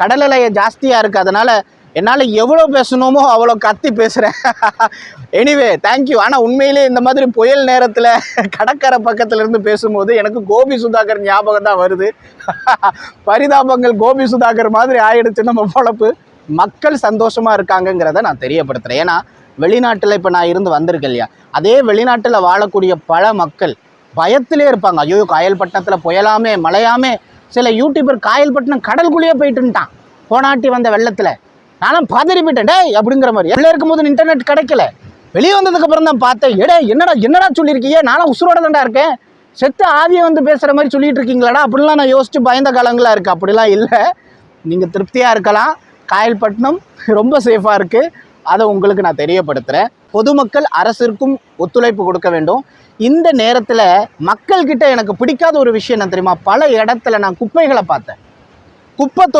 கடல் அலை ஜாஸ்தியாக இருக்குது அதனால் என்னால் எவ்வளோ பேசணுமோ அவ்வளோ கத்தி பேசுகிறேன் எனிவே தேங்க்யூ ஆனால் உண்மையிலே இந்த மாதிரி புயல் நேரத்தில் கடற்கரை பக்கத்துலேருந்து பேசும்போது எனக்கு கோபி சுதாகர் ஞாபகம் தான் வருது. பரிதாபங்கள் கோபி சுதாகர் மாதிரி ஆயிடுச்சு நம்ம பொழப்பு. மக்கள் சந்தோஷமாக இருக்காங்கங்கிறத நான் தெரியப்படுத்துகிறேன் ஏன்னா வெளிநாட்டில் இப்போ நான் இருந்து வந்திருக்கேன் இல்லையா? அதே வெளிநாட்டில் வாழக்கூடிய பல மக்கள் பயத்திலே இருப்பாங்க. ஐயோ காயல்பட்டினத்தில் புயலாமே மழையாமே சில யூடியூபர் காயல்பட்டினம் கடலுக்குள்ளேயே போயிட்டுன்ட்டான். போனாட்டி வந்த வெள்ளத்தில். நானும் பதறி போயிட்டேன் டே அப்படிங்கிற மாதிரி. எல்லாம் இருக்கும்போது இன்டர்நெட் கிடைக்கல. வெளியே வந்ததுக்கப்புறம் தான் பார்த்தேன் எடே என்னடா என்னடா சொல்லியிருக்கீங்க நானும் உசுரோட தான்டா இருக்கேன். செத்து ஆவியை வந்து பேசுகிற மாதிரி சொல்லிட்டு இருக்கீங்களாடா அப்படிலாம் நான் யோசிச்சு பயந்த காலங்களாக இருக்குது அப்படிலாம் இல்லை. நீங்கள் திருப்தியாக இருக்கலாம். காயல்பட்டினம் ரொம்ப சேஃபாக இருக்குது அதை உங்களுக்கு நான் தெரியப்படுத்துகிறேன் பொதுமக்கள் அரசிற்கும் ஒத்துழைப்பு கொடுக்க வேண்டும். இந்த நேரத்தில் மக்கள்கிட்ட எனக்கு பிடிக்காத ஒரு விஷயம் என்ன தெரியுமா? பல இடத்துல நான் குப்பைகளை பார்த்தேன். குப்பை தொட்டி